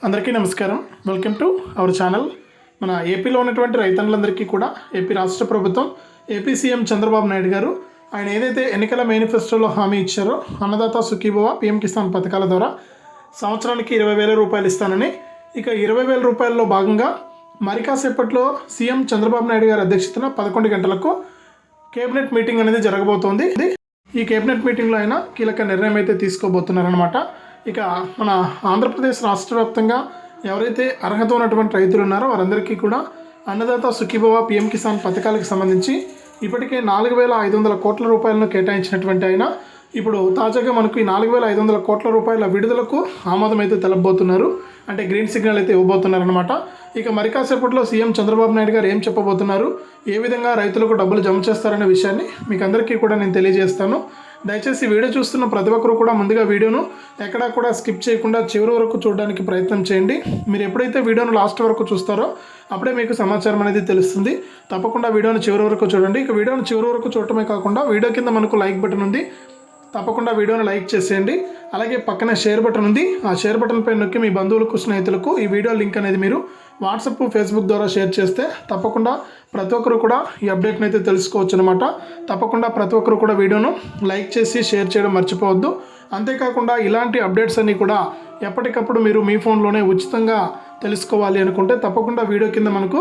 అందరికీ నమస్కారం. Welcome to our channel మన ఏపీలో ఉన్నటువంటి రైతన్నులందరికీ కూడా ఏపీ రాష్ట్ర ప్రభుత్వం ఏపీ సీఎం చంద్రబాబు నాయుడు గారు ఆయన ఏదైతే ఎన్నికల మేనిఫెస్టోలో హామీ ఇచ్చారో అన్నదాత సుఖీభవ పీఎం కిసాన్ పథకాల ద్వారా సంవత్సరానికి ఇరవై వేల రూపాయలు ఇస్తానని ఇక ఇరవై వేల రూపాయల్లో భాగంగా మరికాసేపట్లో సీఎం చంద్రబాబు నాయుడు గారి అధ్యక్షతన పదకొండు గంటలకు కేబినెట్ మీటింగ్ అనేది జరగబోతోంది. ఈ కేబినెట్ మీటింగ్లో ఆయన కీలక నిర్ణయం అయితే తీసుకోబోతున్నారనమాట ఇక మన ఆంధ్రప్రదేశ్ రాష్ట్ర వ్యాప్తంగా ఎవరైతే అర్హత ఉన్నటువంటి రైతులు ఉన్నారో వారందరికీ కూడా అన్నదాత సుఖీభవ పిఎం కిసాన్ పథకాలకు సంబంధించి ఇప్పటికే నాలుగు వేల ఐదు వందల కోట్ల రూపాయలను కేటాయించినటువంటి ఆయన. ఇప్పుడు తాజాగా మనకు ఈ నాలుగు వేల ఐదు వందల కోట్ల రూపాయల విడుదలకు ఆమోదం అయితే తెలపబోతున్నారు అంటే గ్రీన్ సిగ్నల్ అయితే ఇవ్వబోతున్నారనమాట ఇక మరి కాసేపట్లో సీఎం చంద్రబాబు నాయుడు గారు ఏం చెప్పబోతున్నారు? ఏ విధంగా రైతులకు డబ్బులు జమ చేస్తారనే విషయాన్ని మీకు అందరికీ కూడా నేను తెలియజేస్తాను. దయచేసి వీడియో చూస్తున్న ప్రతి ఒక్కరు కూడా ముందుగా వీడియోను ఎక్కడా కూడా స్కిప్ చేయకుండా చివరి వరకు చూడడానికి ప్రయత్నం చేయండి. మీరు ఎప్పుడైతే వీడియోను లాస్ట్ వరకు చూస్తారో అప్పుడే మీకు సమాచారం అనేది తెలుస్తుంది. తప్పకుండా వీడియోను చివరి వరకు చూడండి. ఇక వీడియోను చివరి వరకు చూడటమే కాకుండా వీడియో కింద మనకు లైక్ బటన్ ఉంది. తప్పకుండా వీడియోను లైక్ చేసేయండి. అలాగే పక్కనే షేర్ బటన్ ఉంది. ఆ షేర్ బటన్ పై నొక్కి మీ బంధువులకు స్నేహితులకు ఈ వీడియో లింక్ అనేది మీరు వాట్సాప్ ఫేస్బుక్ ద్వారా షేర్ చేస్తే తప్పకుండా ప్రతి ఒక్కరు కూడా ఈ అప్డేట్ని అయితే తెలుసుకోవచ్చు అనమాట తప్పకుండా ప్రతి ఒక్కరు కూడా వీడియోను లైక్ చేసి షేర్ చేయడం మర్చిపోవద్దు. అంతేకాకుండా ఇలాంటి అప్డేట్స్ అన్నీ కూడా ఎప్పటికప్పుడు మీరు మీ ఫోన్లోనే ఉచితంగా తెలుసుకోవాలి అనుకుంటే తప్పకుండా వీడియో కింద మనకు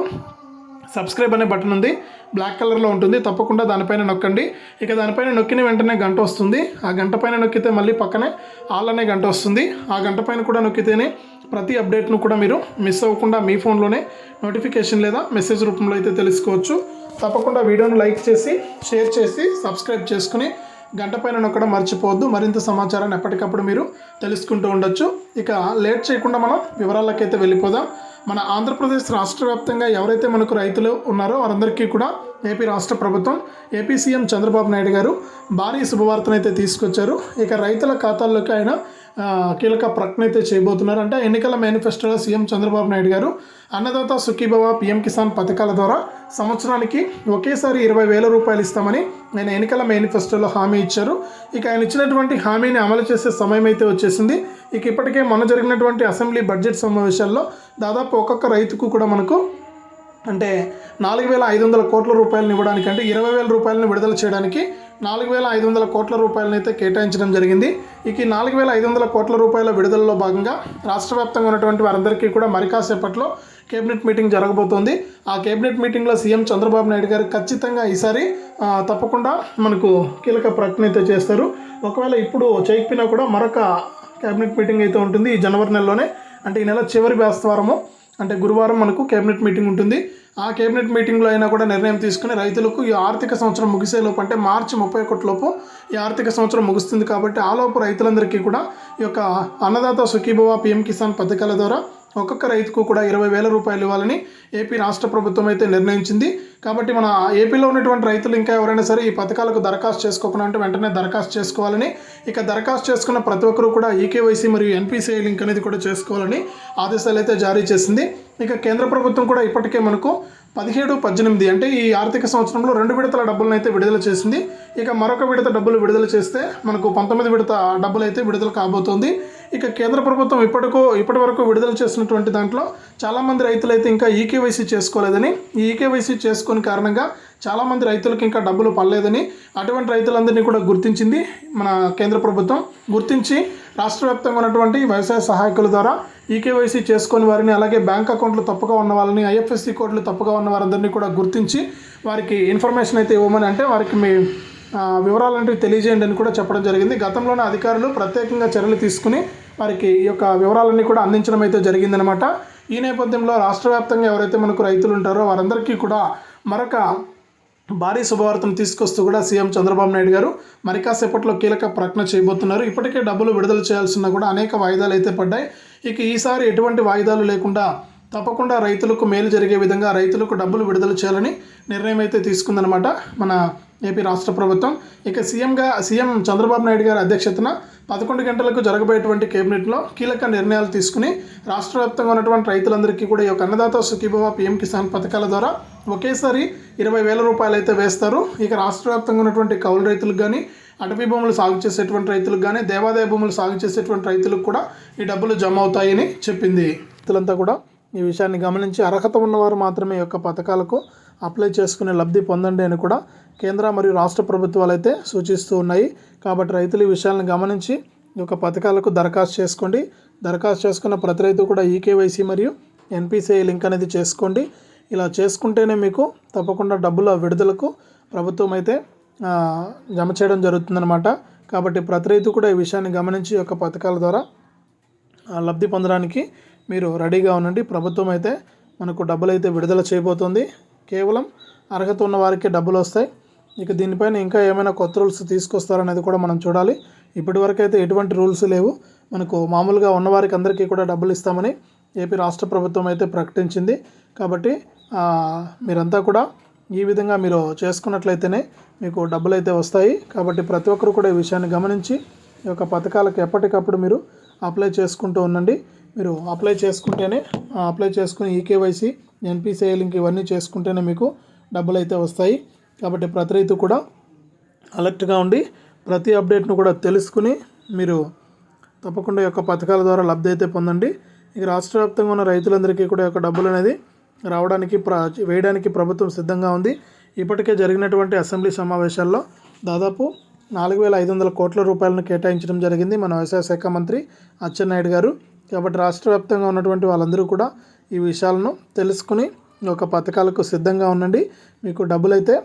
సబ్స్క్రైబ్ అనే బటన్ ఉంది. బ్లాక్ కలర్లో ఉంటుంది. తప్పకుండా దానిపైన నొక్కండి. ఇక దానిపైన నొక్కిన వెంటనే గంట వస్తుంది. ఆ గంట పైన నొక్కితే మళ్ళీ పక్కనే ఆల్ అనే గంట వస్తుంది. ఆ గంట పైన కూడా నొక్కితేనే ప్రతి అప్డేట్ను కూడా మీరు మిస్ అవ్వకుండా మీ ఫోన్లోనే నోటిఫికేషన్ లేదా మెసేజ్ రూపంలో అయితే తెలుసుకోవచ్చు. తప్పకుండా వీడియోను లైక్ చేసి షేర్ చేసి సబ్స్క్రైబ్ చేసుకుని గంట పైన నొక్కడం మర్చిపోవద్దు. మరింత సమాచారాన్ని ఎప్పటికప్పుడు మీరు తెలుసుకుంటూ ఉండొచ్చు. ఇక లేట్ చేయకుండా మనం వివరాలకైతే వెళ్ళిపోదాం. మన ఆంధ్రప్రదేశ్ రాష్ట్ర వ్యాప్తంగా ఎవరైతే మనకు రైతులు ఉన్నారో వారందరికీ కూడా ఏపీ రాష్ట్ర ప్రభుత్వం ఏపీ సీఎం చంద్రబాబు నాయుడు గారు భారీ శుభవార్తను అయితే తీసుకొచ్చారు. ఇక రైతుల ఖాతాల్లోకి ఆయన కీలక ప్రకటన అయితే చేయబోతున్నారు. అంటే ఎన్నికల మేనిఫెస్టోలో సీఎం చంద్రబాబు నాయుడు గారు అన్నదాత సుఖీభవ పిఎం కిసాన్ పథకాల ద్వారా సంవత్సరానికి ఒకేసారి ఇరవై వేల రూపాయలు ఇస్తామని ఆయన ఎన్నికల మేనిఫెస్టోలో హామీ ఇచ్చారు. ఇక ఆయన ఇచ్చినటువంటి హామీని అమలు చేసే సమయం అయితే వచ్చేసింది. ఇక ఇప్పటికే మొన్న జరిగినటువంటి అసెంబ్లీ బడ్జెట్ సమావేశాల్లో దాదాపు ఒక్కొక్క రైతుకు కూడా మనకు అంటే నాలుగు వేల ఐదు వందల కోట్ల రూపాయలను ఇవ్వడానికి అంటే ఇరవై వేల రూపాయలను విడుదల చేయడానికి నాలుగు వేల ఐదు వందల కోట్ల రూపాయలను అయితే కేటాయించడం జరిగింది. ఇక నాలుగు వేల ఐదు వందల కోట్ల రూపాయల విడుదలలో భాగంగా రాష్ట్ర వ్యాప్తంగా ఉన్నటువంటి వారందరికీ కూడా మరి కాసేపట్లో కేబినెట్ మీటింగ్ జరగబోతోంది. ఆ కేబినెట్ మీటింగ్లో సీఎం చంద్రబాబు నాయుడు గారు ఖచ్చితంగా ఈసారి తప్పకుండా మనకు కీలక ప్రకటన అయితే చేస్తారు. ఒకవేళ ఇప్పుడు చేయకపోయినా కూడా మరొక కేబినెట్ మీటింగ్ అయితే ఉంటుంది ఈ జనవరి నెలలోనే. అంటే ఈ నెల చివరి బేస్తవారము. అంటే గురువారం మనకు కేబినెట్ మీటింగ్ ఉంటుంది. ఆ కేబినెట్ మీటింగ్లో అయినా కూడా నిర్ణయం తీసుకుని రైతులకు ఈ ఆర్థిక సంవత్సరం ముగిసేలోపు అంటే మార్చి ముప్పై ఒకటిలోపు ఈ ఆర్థిక సంవత్సరం ముగుస్తుంది కాబట్టి ఆలోపు రైతులందరికీ కూడా ఈ యొక్క అన్నదాత సుఖీభవ పిఎం కిసాన్ పథకాల ద్వారా ఒక్కొక్క రైతుకు కూడా ఇరవై వేల రూపాయలు ఇవ్వాలని ఏపీ రాష్ట్ర ప్రభుత్వం అయితే నిర్ణయించింది. కాబట్టి మన ఏపీలో ఉన్నటువంటి రైతులు ఇంకా ఎవరైనా సరే ఈ పథకాలకు దరఖాస్తు చేసుకోకుండా అంటే వెంటనే దరఖాస్తు చేసుకోవాలని ఇక దరఖాస్తు చేసుకున్న ప్రతి ఒక్కరు కూడా ఈకేవైసీ మరియు ఎన్పిసిఐ లింక్ అనేది కూడా చేసుకోవాలని ఆదేశాలు అయితే జారీ చేసింది. ఇక కేంద్ర ప్రభుత్వం కూడా ఇప్పటికే మనకు పదిహేడు పద్దెనిమిది అంటే ఈ ఆర్థిక సంవత్సరంలో రెండు విడతల డబ్బులను అయితే విడుదల చేసింది. ఇక మరొక విడత డబ్బులు విడుదల చేస్తే మనకు పంతొమ్మిది విడత డబ్బులు అయితే విడుదల కాబోతోంది. ఇక కేంద్ర ప్రభుత్వం ఇప్పటికో ఇప్పటి వరకు విడుదల చేసినటువంటి దాంట్లో చాలామంది రైతులు అయితే ఇంకా ఈకేవైసీ చేసుకోలేదని ఈ ఈకేవైసీ చేసుకుని కారణంగా చాలామంది రైతులకు ఇంకా డబ్బులు పడలేదని అటువంటి రైతులందరినీ కూడా గుర్తించింది మన కేంద్ర ప్రభుత్వం. గుర్తించి రాష్ట్ర వ్యాప్తంగా ఉన్నటువంటి వ్యవసాయ సహాయకుల ద్వారా ఈకేవైసీ చేసుకుని వారిని అలాగే బ్యాంక్ అకౌంట్లు తప్పుగా ఉన్న వాళ్ళని ఐఎఫ్ఎస్సి కోడ్లు తప్పుగా ఉన్న వారందరినీ కూడా గుర్తించి వారికి ఇన్ఫర్మేషన్ అయితే ఇవ్వమని అంటే వారికి మీ వివరాలు వివరాలంటివి తెలియజేయండి అని కూడా చెప్పడం జరిగింది. గతంలోనే అధికారులు ప్రత్యేకంగా చర్యలు తీసుకుని వారికి ఈ యొక్క వివరాలన్నీ కూడా అందించడం అయితే జరిగిందనమాట ఈ నేపథ్యంలో రాష్ట్ర వ్యాప్తంగా ఎవరైతే మనకు రైతులు ఉంటారో వారందరికీ కూడా మరొక భారీ శుభవార్తను తీసుకొస్తూ కూడా సీఎం చంద్రబాబు నాయుడు గారు మరి కాసేపట్లో కీలక ప్రకటన చేయబోతున్నారు. ఇప్పటికే డబ్బులు విడుదల చేయాల్సిన కూడా అనేక వాయిదాలు అయితే పడ్డాయి. ఇక ఈసారి ఎటువంటి వాయిదాలు లేకుండా తప్పకుండా రైతులకు మేలు జరిగే విధంగా రైతులకు డబ్బులు విడుదల చేయాలని నిర్ణయం అయితే తీసుకుందనమాట మన ఏపీ రాష్ట్ర ప్రభుత్వం. ఇక సీఎంగా సీఎం చంద్రబాబు నాయుడు గారి అధ్యక్షతన పదకొండు గంటలకు జరగబోయేటువంటి కేబినెట్లో కీలక నిర్ణయాలు తీసుకుని రాష్ట్ర వ్యాప్తంగా ఉన్నటువంటి రైతులందరికీ కూడా ఈ యొక్క అన్నదాత సుఖీభవ పీఎం కిసాన్ పథకాల ద్వారా ఒకేసారి ఇరవై వేల రూపాయలు అయితే వేస్తారు. ఇక రాష్ట్ర వ్యాప్తంగా ఉన్నటువంటి కౌలు రైతులకు కానీ అటవీ భూములు సాగు చేసేటువంటి రైతులకు కానీ దేవాదాయ భూములు సాగు చేసేటువంటి రైతులకు కూడా ఈ డబ్బులు జమ అవుతాయని చెప్పింది. రైతులంతా కూడా ఈ విషయాన్ని గమనించి అర్హత ఉన్నవారు మాత్రమే ఈ యొక్క పథకాలకు అప్లై చేసుకునే లబ్ధి పొందండి అని కూడా కేంద్ర మరియు రాష్ట్ర ప్రభుత్వాలు అయితే సూచిస్తూ ఉన్నాయి. కాబట్టి రైతులు ఈ విషయాలను గమనించి ఈ యొక్క పథకాలకు దరఖాస్తు చేసుకోండి. దరఖాస్తు చేసుకున్న ప్రతి రైతు కూడా ఈకేవైసీ మరియు ఎన్పిసిఐ లింక్ అనేది చేసుకోండి. ఇలా చేసుకుంటేనే మీకు తప్పకుండా డబ్బుల విడుదలకు ప్రభుత్వం అయితే జమ చేయడం జరుగుతుందన్నమాట. కాబట్టి ప్రతి రైతు కూడా ఈ విషయాన్ని గమనించి ఈ యొక్క పథకాల ద్వారా లబ్ధి పొందడానికి మీరు రెడీగా ఉండండి. ప్రభుత్వం అయితే మనకు డబ్బులు అయితే విడుదల చేయబోతుంది. కేవలం అర్హత ఉన్న వారికే డబ్బులు వస్తాయి. ఇక దీనిపైన ఇంకా ఏమైనా కొత్త రూల్స్ తీసుకొస్తారనేది కూడా మనం చూడాలి. ఇప్పటి వరకు అయితే ఎటువంటి రూల్స్ లేవు. మనకు మామూలుగా ఉన్నవారికి అందరికీ కూడా డబ్బులు ఇస్తామని ఏపీ రాష్ట్ర ప్రభుత్వం అయితే ప్రకటించింది. కాబట్టి మీరంతా కూడా ఈ విధంగా మీరు చేసుకున్నట్లయితేనే మీకు డబ్బులు అయితే వస్తాయి. కాబట్టి ప్రతి ఒక్కరు కూడా ఈ విషయాన్ని గమనించి ఈ యొక్క పథకాలకు ఎప్పటికప్పుడు మీరు అప్లై చేసుకుంటూ ఉండండి. మీరు అప్లై చేసుకుంటేనే అప్లై చేసుకుని ఈకేవైసీ ఎన్పిసిఐ లింక్ ఇవన్నీ చేసుకుంటేనే మీకు డబ్బులు అయితే వస్తాయి. కాబట్టి ప్రతి రైతు కూడా అలర్ట్గా ఉండి ప్రతి అప్డేట్ను కూడా తెలుసుకుని మీరు తప్పకుండా యొక్క పథకాల ద్వారా లబ్ధి అయితే పొందండి. ఇక రాష్ట్ర వ్యాప్తంగా ఉన్న రైతులందరికీ కూడా యొక్క డబ్బులు అనేది రావడానికి ప్ర వేయడానికి ప్రభుత్వం సిద్ధంగా ఉంది. ఇప్పటికే జరిగినటువంటి అసెంబ్లీ సమావేశాల్లో దాదాపు నాలుగు వేల ఐదు వందల కోట్ల రూపాయలను కేటాయించడం జరిగింది మన వ్యవసాయ శాఖ మంత్రి అచ్చెన్నాయుడు గారు. కాబట్టి రాష్ట్ర వ్యాప్తంగా ఉన్నటువంటి వాళ్ళందరూ కూడా ఈ విషయాలను తెలుసుకుని ఒక పథకాలకు సిద్ధంగా ఉండండి. మీకు డబ్బులైతే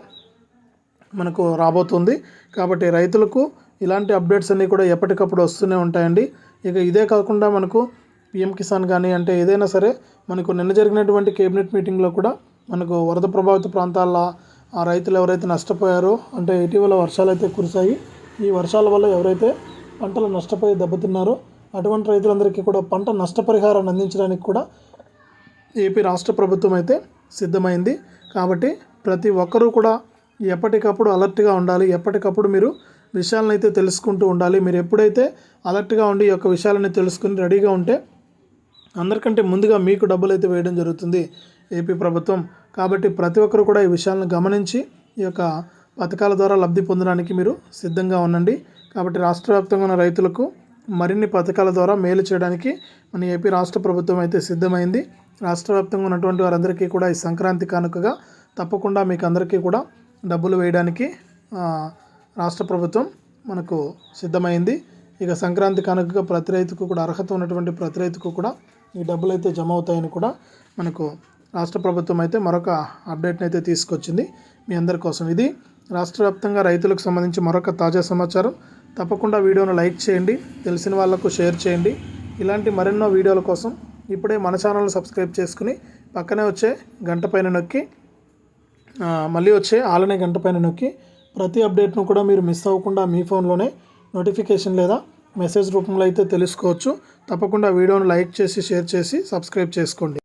మనకు రాబోతుంది. కాబట్టి రైతులకు ఇలాంటి అప్డేట్స్ అన్నీ కూడా ఎప్పటికప్పుడు వస్తూనే ఉంటాయండి. ఇక ఇదే కాకుండా మనకు పిఎం కిసాన్ కానీ అంటే ఏదైనా సరే మనకు నిన్న జరిగినటువంటి కేబినెట్ మీటింగ్లో కూడా మనకు వరద ప్రభావిత ప్రాంతాల్లో ఆ రైతులు ఎవరైతే నష్టపోయారో అంటే ఇటీవల వర్షాలు అయితే కురిశాయి. ఈ వర్షాల వల్ల ఎవరైతే పంటలు నష్టపోయి దెబ్బతిన్నారో అటువంటి రైతులందరికీ కూడా పంట నష్టపరిహారాన్ని అందించడానికి కూడా ఏపీ రాష్ట్ర ప్రభుత్వం అయితే సిద్ధమైంది. కాబట్టి ప్రతి ఒక్కరూ కూడా ఎప్పటికప్పుడు అలర్ట్గా ఉండాలి. ఎప్పటికప్పుడు మీరు విషయాలను అయితే తెలుసుకుంటూ ఉండాలి. మీరు ఎప్పుడైతే అలర్ట్గా ఉండి ఈ యొక్క విషయాలని తెలుసుకుని రెడీగా ఉంటే అందరికంటే ముందుగా మీకు డబ్బులు అయితే వేయడం జరుగుతుంది ఏపీ ప్రభుత్వం. కాబట్టి ప్రతి ఒక్కరు కూడా ఈ విషయాలను గమనించి ఈ యొక్క పథకాల ద్వారా లబ్ధి పొందడానికి మీరు సిద్ధంగా ఉండండి. కాబట్టి రాష్ట్ర వ్యాప్తంగా ఉన్న రైతులకు మరిన్ని పథకాల ద్వారా మేలు చేయడానికి మన ఏపీ రాష్ట్ర ప్రభుత్వం అయితే సిద్ధమైంది. రాష్ట్ర వ్యాప్తంగా ఉన్నటువంటి వారందరికీ కూడా ఈ సంక్రాంతి కానుకగా తప్పకుండా మీకు అందరికీ కూడా డబ్బులు వేయడానికి రాష్ట్ర ప్రభుత్వం మనకు సిద్ధమైంది. ఇక సంక్రాంతి కనుక ప్రతి రైతుకు కూడా అర్హత ఉన్నటువంటి ప్రతి రైతుకు కూడా ఈ డబ్బులు అయితే జమ అవుతాయని కూడా మనకు రాష్ట్ర ప్రభుత్వం అయితే మరొక అప్డేట్ని అయితే తీసుకొచ్చింది. మీ అందరి కోసం ఇది. రాష్ట్ర వ్యాప్తంగా రైతులకు సంబంధించి మరొక తాజా సమాచారం. తప్పకుండా వీడియోను లైక్ చేయండి తెలిసిన వాళ్ళకు షేర్ చేయండి. ఇలాంటి మరెన్నో వీడియోల కోసం ఇప్పుడే మన ఛానల్ సబ్స్క్రైబ్ చేసుకుని పక్కనే వచ్చే గంట పైన నొక్కి మళ్ళీ వచ్చే ఆలనే గంట పైన నొక్కి ప్రతి అప్డేట్ను కూడా మీరు మిస్ అవ్వకుండా మీ ఫోన్లోనే నోటిఫికేషన్ లేదా మెసేజ్ రూపంలో అయితే తెలుసుకోవచ్చు. తప్పకుండా వీడియోను లైక్ చేసి షేర్ చేసి సబ్స్క్రైబ్ చేసుకోండి.